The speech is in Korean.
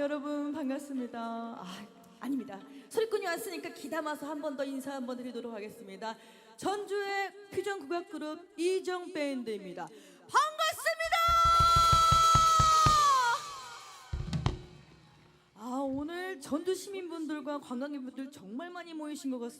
여러분 반갑습니다. 아, 아닙니다. 소리꾼이 왔으니까 기담아서 한 번 더 인사 한 번 드리도록 하겠습니다. 전주의 퓨전 국악 그룹 이정 밴드입니다. 반갑습니다. 아 오늘 전주 시민분들과 관광객분들 정말 많이 모이신 것 같습니다.